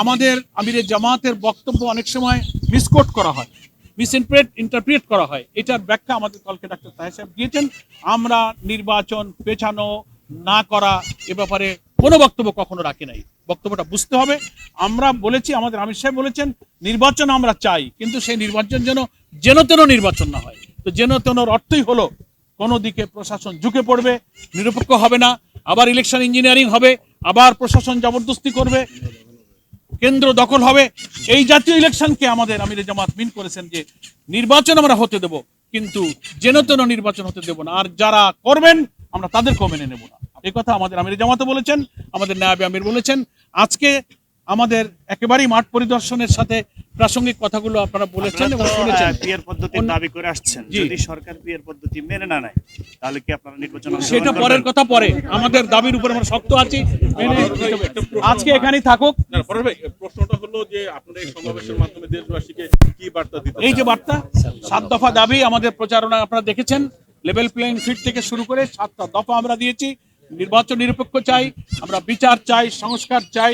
আমাদের আমিরের জামাতের বক্তব্য অনেক সময় মিসকোট করা হয় মিসইন্টারপ্রেট ইন্টারপ্রিট করা হয়। এটার ব্যাখ্যা আমাদের কলকে ডাক্তার তাহের সাহেব দিয়েছেন। আমরা নির্বাচন পেছানো না করা এ ব্যাপারে কোনো বক্তব্য কখনো রাখি নাই। বক্তব্যটা বুঝতে হবে। আমরা বলেছি, আমাদের আমির সাহেব বলেছেন, নির্বাচন আমরা চাই, কিন্তু সেই নির্বাচন যেন যেন তেন নির্বাচন না হয়। তো যেন তেনর অর্থই হলো, কোনো দিকে প্রশাসন ঝুঁকে পড়বে, নিরপেক্ষ হবে না, আবার ইলেকশন ইঞ্জিনিয়ারিং হবে, আবার প্রশাসন জবরদস্তি করবে। কেন্দ্র দখল হবে। এই জাতীয় ইলেকশনকে আমাদের আমির জামাত মিন করেছেন যে, নির্বাচন আমরা হতে দেব, কিন্তু যেন তেন নির্বাচন হতে দেব না। আর যারা করবেন, আমরা তাদেরকেও মেনে নেব না। এই কথা আমাদের আমির জামাতে বলেছেন, আমাদের নায়াবি আমির বলেছেন। আজকে আমাদের একেবারেই মাঠ পরিদর্শনের সাথে প্রাসঙ্গিক কথাগুলো আপনারা বলেছেন এবং শুনেছেন। পিয়ার পদ্ধতির দাবি করে আসছেন। যদি সরকার পিয়ার পদ্ধতি মেনে না নেয় তাহলে কি আপনারা নির্বাচন সেটা পরের কথা পরে। আমাদের দাবির উপর আমরা শক্ত আছি মেনে নিতে হবে। আজকে এখানেই থাকুক। না, ফরহাদ ভাই, প্রশ্নটা হলো যে আপনারা এই সমাবেশের মাধ্যমে দেশবাসীকে কি বার্তা দিতে এই যে বার্তা সাত দফা দাবি আমাদের প্রচারণা আপনারা দেখেছেন। লেভেল প্লেইং ফিট থেকে শুরু করে সাতটা দফা আমরা দিয়েছি। নির্বাচন নিরপেক্ষ চাই আমরা বিচার চাই সংস্কার চাই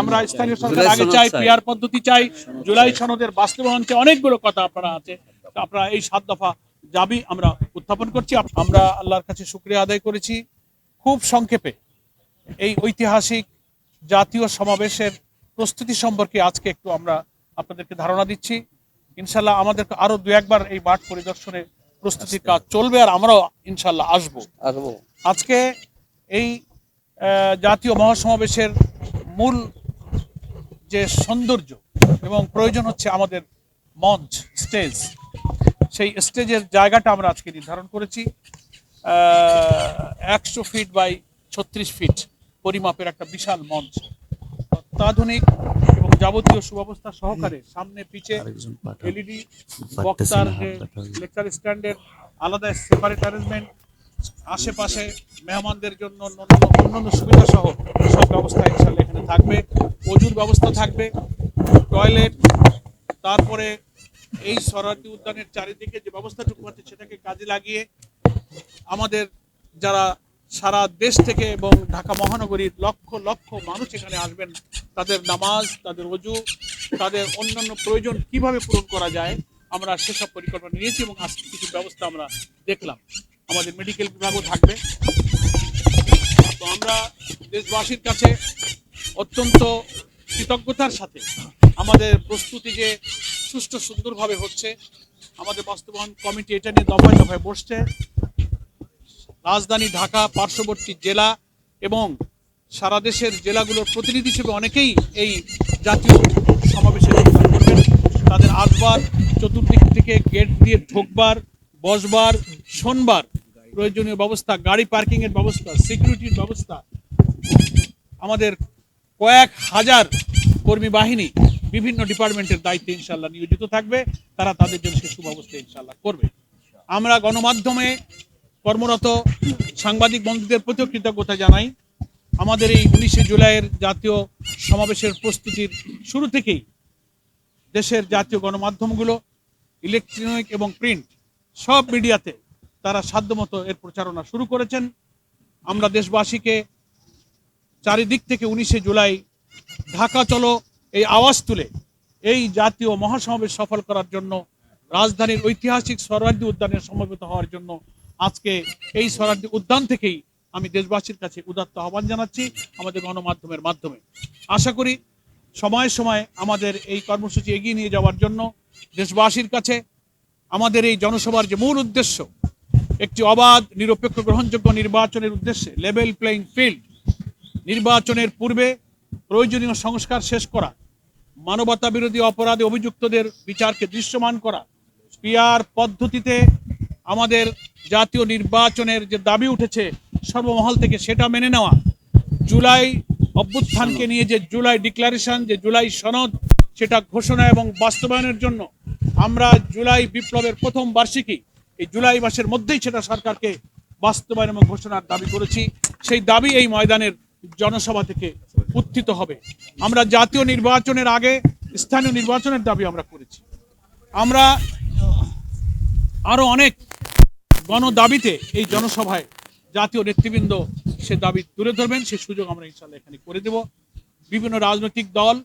আমরা স্থানীয় সরকার আগে চাই পিয়ার পদ্ধতি চাই জুলাই সনদের বাস্তবায়ন চাই অনেকগুলো কথা আপনারা আছে। আপনারা এই সাত দফা দাবি আমরা উত্থাপন করছি আমরা আল্লাহর কাছে শুক্রিয়া আদায় করেছি। খুব সংক্ষেপে এই ঐতিহাসিক জাতীয় সমাবেশের প্রস্তুতি সম্পর্কে আজকে একটু আমরা আপনাদেরকে ধারণা দিচ্ছি। ইনশাল্লাহ আমাদের আরও দু একবার এই মাঠ পরিদর্শনে প্রস্তুতির কাজ চলবে আর আমরাও ইনশাল্লাহ আসব। আসব। আজকে এই জাতীয় মহাসমাবেশের মূল যে সৌন্দর্য এবং প্রয়োজন হচ্ছে আমাদের মঞ্চ স্টেজ সেই স্টেজের জায়গাটা আমরা আজকে নির্ধারণ করেছি। একশো ফিট বাই ছত্রিশ ফিট পরিমাপের একটা বিশাল মঞ্চ। অত্যাধুনিক এবং যাবতীয় সুব্যবস্থা সহকারে সামনে পিছে এলইডি বক্তার যে লেকচার স্ট্যান্ডের আলাদা সেপারেট অ্যারেঞ্জমেন্ট আশেপাশে মেহমানদের জন্য অন্যান্য সুবিধা সহ সব ব্যবস্থা ইনশাল্লাহ এখানে থাকবে। অজুর ব্যবস্থা থাকবে। টয়লেট, তারপরে এই সরাটি উদ্যানের চারিদিকে যে ব্যবস্থাটুকু আছে সেটাকে কাজে লাগিয়ে আমাদের যারা সারা দেশ থেকে এবং ঢাকা মহানগরীর লক্ষ লক্ষ মানুষ এখানে আসবেন, তাদের নামাজ, তাদের অজু, তাদের অন্যান্য প্রয়োজন কীভাবে পূরণ করা যায়, আমরা সেসব পরিকল্পনা নিয়েছি এবং আজকে কিছু ব্যবস্থা আমরা দেখলাম। আমাদের মেডিকেল বিভাগও থাকবে। তো আমরা দেশবাসীর কাছে অত্যন্ত কৃতজ্ঞতার সাথে আমাদের প্রস্তুতি যে সুষ্ঠু সুন্দরভাবে হচ্ছে, আমাদের বাস্তবায়ন কমিটি এটা নিয়ে দফায় দফায় বসছে। রাজধানী ঢাকা, পার্শ্ববর্তী জেলা এবং সারা দেশের জেলাগুলোর প্রতিনিধি হিসেবে অনেকেই এই জাতীয় সমাবেশে তাদের আসবার, চতুর্দিক থেকে গেট দিয়ে ঢোকবার বসবার, শোনবার প্রয়োজনীয় ব্যবস্থা, গাড়ি পার্কিং এর ব্যবস্থা, সিকিউরিটির ব্যবস্থা। আমাদের কয়েক হাজার কর্মী বাহিনী বিভিন্ন ডিপার্টমেন্টের দায়িত্বে ইনশাল্লাহ নিয়োজিত থাকবে। তারা তাদের জন্য সে সুব্যবস্থা ইনশাল্লাহ করবে। আমরা গণমাধ্যমে কর্মরত সাংবাদিক বন্ধুদের প্রতিও কৃতজ্ঞতা জানাই। আমাদের এই উনিশে জুলাইয়ের জাতীয় সমাবেশের প্রস্তুতির শুরু থেকেই দেশের জাতীয় গণমাধ্যমগুলো ইলেকট্রনিক এবং প্রিন্ট সব মিডিয়াতে তারা সাধ্যমতো এর প্রচারণা শুরু করেছেন। আমরা দেশবাসীকে চারিদিক থেকে উনিশে জুলাই ঢাকা চলো এই আওয়াজ তুলে এই জাতীয় মহাসমাবেশ সফল করার জন্য, রাজধানীর ঐতিহাসিক সরার্দি উদ্যানে সমবেত হওয়ার জন্য আজকে এই সরার্দি উদ্যান থেকেই আমি দেশবাসীর কাছে উদাত্ত আহ্বান জানাচ্ছি আমাদের গণমাধ্যমের মাধ্যমে। আশা করি সময়ে সময়ে আমাদের এই কর্মসূচি এগিয়ে নিয়ে যাওয়ার জন্য দেশবাসীর কাছে আমাদের এই জনসভার যে মূল উদ্দেশ্য, একটি অবাধ, নিরপেক্ষ, গ্রহণযোগ্য নির্বাচনের উদ্দেশ্যে লেভেল প্লেইং ফিল্ড নির্বাচনের পূর্বে প্রয়োজনীয় সংস্কার শেষ করা, মানবতা বিরোধী অপরাধে অভিযুক্তদের বিচারকে দৃশ্যমান করা পিয়ার পদ্ধতিতে আমাদের জাতীয় নির্বাচনের যে দাবি উঠেছে সর্বমহল থেকে সেটা মেনে নেওয়া, জুলাই অভ্যুত্থানকে নিয়ে যে জুলাই ডিক্লারেশন যে জুলাই সনদ, সেটা ঘোষণা এবং বাস্তবায়নের জন্য আমরা জুলাই বিপ্লবের প্রথম বার্ষিকী, এই জুলাই মাসের মধ্যেই সেটা সরকারকে বাস্তবায়ন এবং ঘোষণার দাবি করেছি। সেই দাবি এই ময়দানের জনসভা থেকে উত্থিত হবে। আমরা জাতীয় নির্বাচনের আগে স্থানীয় নির্বাচনের দাবি আমরা করেছি। আমরা আরও অনেক গণ দাবিতে এই জনসভায় জাতীয় নেতৃবৃন্দ সে দাবি তুলে ধরবেন। সে সুযোগ আমরা ইনশাল্লাহ এখানে করে দেব। বিভিন্ন রাজনৈতিক দল,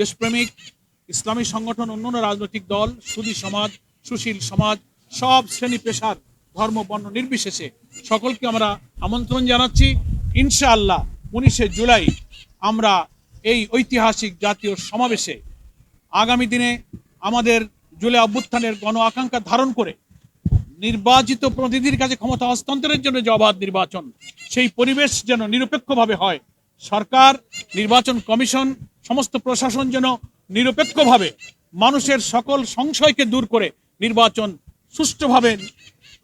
দেশপ্রেমিক ইসলামী সংগঠন, অন্যান্য রাজনৈতিক দল, সুদী সমাজ, সুশীল সমাজ, সব শ্রেণি পেশার ধর্ম, বর্ণ নির্বিশেষে সকলকে আমরা আমন্ত্রণ জানাচ্ছি। ইনশাআল্লাহ উনিশে জুলাই আমরা এই ঐতিহাসিক জাতীয় সমাবেশে আগামী দিনে আমাদের জুলাই অভ্যুত্থানের গণ আকাঙ্ক্ষা ধারণ করে নির্বাচিত প্রতিনিধির কাছে ক্ষমতা হস্তান্তরের জন্য যে অবাধ নির্বাচন, সেই পরিবেশ যেন নিরপেক্ষভাবে হয়। সরকার, নির্বাচন কমিশন, সমস্ত প্রশাসন যেন নিরপেক্ষভাবে মানুষের সকল সংশয়কে দূর করে নির্বাচন সুষ্ঠুভাবে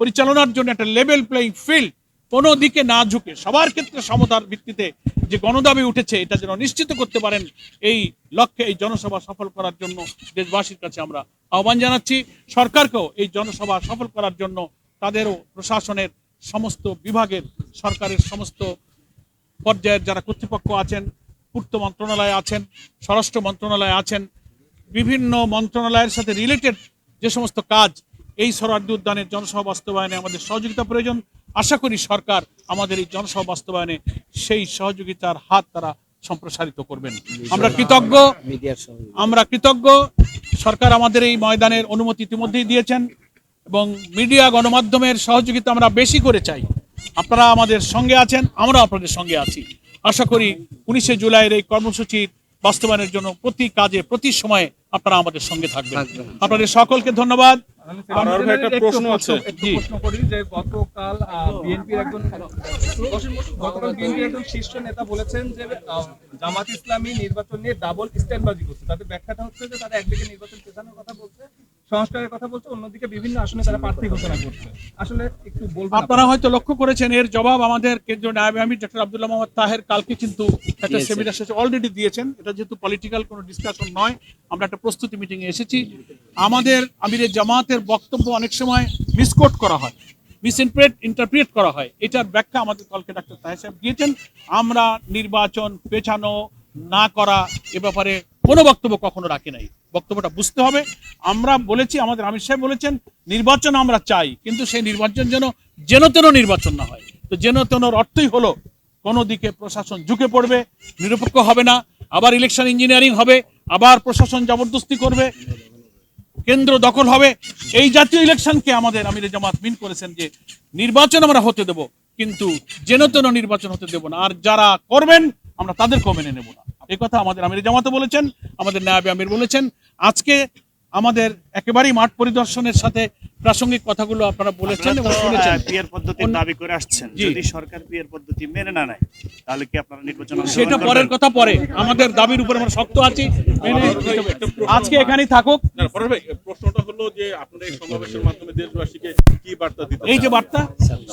পরিচালনার জন্য একটা লেভেল প্লেইং ফিল্ড কোনো দিকে না ঝুঁকে সবার ক্ষেত্রে সমতার ভিত্তিতে যে গণদাবি উঠেছে, এটা যেন নিশ্চিত করতে পারেন এই লক্ষ্যে এই জনসভা সফল করার জন্য দেশবাসীর কাছে আমরা আহ্বান জানাচ্ছি। সরকারকেও এই জনসভা সফল করার জন্য তাদেরও প্রশাসনের সমস্ত বিভাগের, সরকারের সমস্ত পর্যায়ের যারা কর্তৃপক্ষ আছেন পূর্ত মন্ত্রণালয়ে আছেন স্বরাষ্ট্র মন্ত্রণালয়ে আছেন বিভিন্ন মন্ত্রণালয়ের সাথে রিলেটেড যে সমস্ত কাজ এই সরার্দি উদ্যানের জনসভা বাস্তবায়নে আমাদের সহযোগিতা প্রয়োজন। আশা করি সরকার আমাদের এই জনসভা বাস্তবায়নে সেই সহযোগিতার হাত তারা সম্প্রসারিত করবেন। আমরা কৃতজ্ঞ। আমরা কৃতজ্ঞ। সরকার আমাদের এই ময়দানের অনুমতি ইতিমধ্যেই দিয়েছেন এবং মিডিয়া গণমাধ্যমের সহযোগিতা আমরা বেশি করে চাই। আপনারা আমাদের সঙ্গে আছেন আমরা আপনাদের সঙ্গে আছি। আশা করি উনিশে জুলাইয়ের এই কর্মসূচির বাস্তবায়নের জন্য প্রতি কাজে প্রতি সময়ে আপনারা আমাদের সঙ্গে থাকবেন। আপনাদের সকলকে ধন্যবাদ। আনোয়ার ভাই, একটা প্রশ্ন আছে। প্রশ্ন করি যে গতকাল বিএনপির একজন গতকাল বিএনপির একজন শীর্ষ নেতা বলেছেন যে জামাত ইসলামী নির্বাচন নিয়ে ডাবল স্ট্যান্ডবাজি করছে। তাদের ব্যাখ্যাটা হচ্ছে যে তারা একদিকে নির্বাচন পেছানোর কথা বলছে সংস্কারের কথা বলছে অন্যদিকে বিভিন্ন আসনে তারা প্রার্থী ঘোষণা করছে। আসলে একটু বলবেন আপনারা হয়তো লক্ষ্য করেছেন এর জবাব আমাদের কেন্দ্রীয় নায়ব আমির ডক্টর আব্দুল্লাহ মোহাম্মদ তাহের কালকে কিন্তু একটা সেমিনার শেষে অলরেডি দিয়েছেন। এটা যেহেতু পলিটিক্যাল কোনো ডিসকাশন নয় আমরা একটা প্রস্তুতি মিটিং এ এসেছি। আমাদের আমিরের জামাতের বক্তব্য অনেক সময় মিসকোট করা হয় মিসইন্টারপ্রেট ইন্টারপ্রিট করা হয়। এটার ব্যাখ্যা আমাদের কালকে ডাক্তার তাহের সাহেব দিয়েছেন। আমরা নির্বাচন পেছানো না করা এ ব্যাপারে কোনো বক্তব্য কখনো রাখি নাই। বক্তব্যটা বুঝতে হবে। আমরা বলেছি, আমাদের আমির সাহেব বলেছেন, নির্বাচন আমরা চাই, কিন্তু সেই নির্বাচন যেন যেন তেন নির্বাচন না হয়। তো যেন তেনর অর্থই হলো, কোনো দিকে প্রশাসন ঝুঁকে পড়বে, নিরপেক্ষ হবে না, আবার ইলেকশন ইঞ্জিনিয়ারিং হবে, আবার প্রশাসন জবরদস্তি করবে, কেন্দ্র দখল হবে। এই জাতীয় ইলেকশনকে আমাদের আমির জামাত মিন করেছেন যে, নির্বাচন আমরা হতে দেব, কিন্তু যেন তেন নির্বাচন হতে দেব না। আর যারা করবেন, আমরা তাদেরকেও মেনে নেব না। এই কথা আমাদের আমির জামাতে বলেছেন আমাদের নায়াবে আমির বলেছেন। আজকে আমাদের একেবারেই মাঠ পরিদর্শনের সাথে প্রাসঙ্গিক কথাগুলো আপনারা বলেছেন এবং শুনেছেন। পিয়ার পদ্ধতির অন্য- দাবি করে আসছেন। যদি সরকার পিয়ার পদ্ধতি মেনে না নেয় তাহলে কি আপনারা নির্বাচন সেটা পরের কথা পরে। আমাদের দাবির উপরে আমরা শক্ত আছি মেনে নিতে হবে। আজকে এখানেই থাকুক। না, ফরহাদ ভাই প্রশ্নটা হলো যে আপনারা এই সমাবেশের মাধ্যমে দেশবাসীকে কি বার্তা দিতে এই যে বার্তা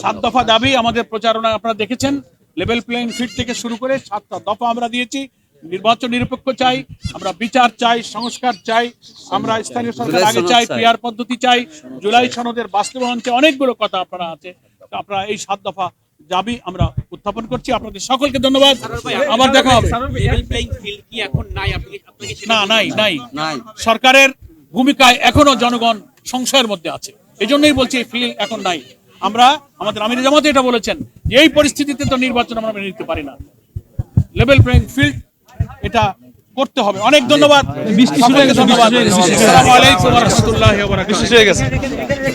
সাত দফা দাবি আমাদের প্রচারণায় আপনারা দেখেছেন। লেভেল প্লেইং ফিট থেকে শুরু করে সাতটা দফা আমরা দিয়েছি। নির্বাচন নিরপেক্ষ চাই আমরা বিচার চাই সংস্কার চাই আমরা স্থানীয় সরকার আগে চাই পিয়ার পদ্ধতি চাই জুলাই সনদের বাস্তবায়ন চাই অনেকগুলো কথা আপনারা আছে। আপনারা এই সাত দফা দাবি আমরা উত্থাপন করছি। আপনাদের সকলকে ধন্যবাদ। আবার দেখা হবে। না নাই নাই। সরকারের ভূমিকায় এখনও জনগণ সংশয়ের মধ্যে আছে। এই জন্যই বলছি এই ফিল এখন নাই। আমরা আমাদের আমির জামাতে এটা বলেছেন যে এই পরিস্থিতিতে তো নির্বাচন আমরা মেনে নিতে পারি না। লেভেল প্লেইং ফিল্ড এটা করতে হবে। অনেক ধন্যবাদ। ধন্যবাদ।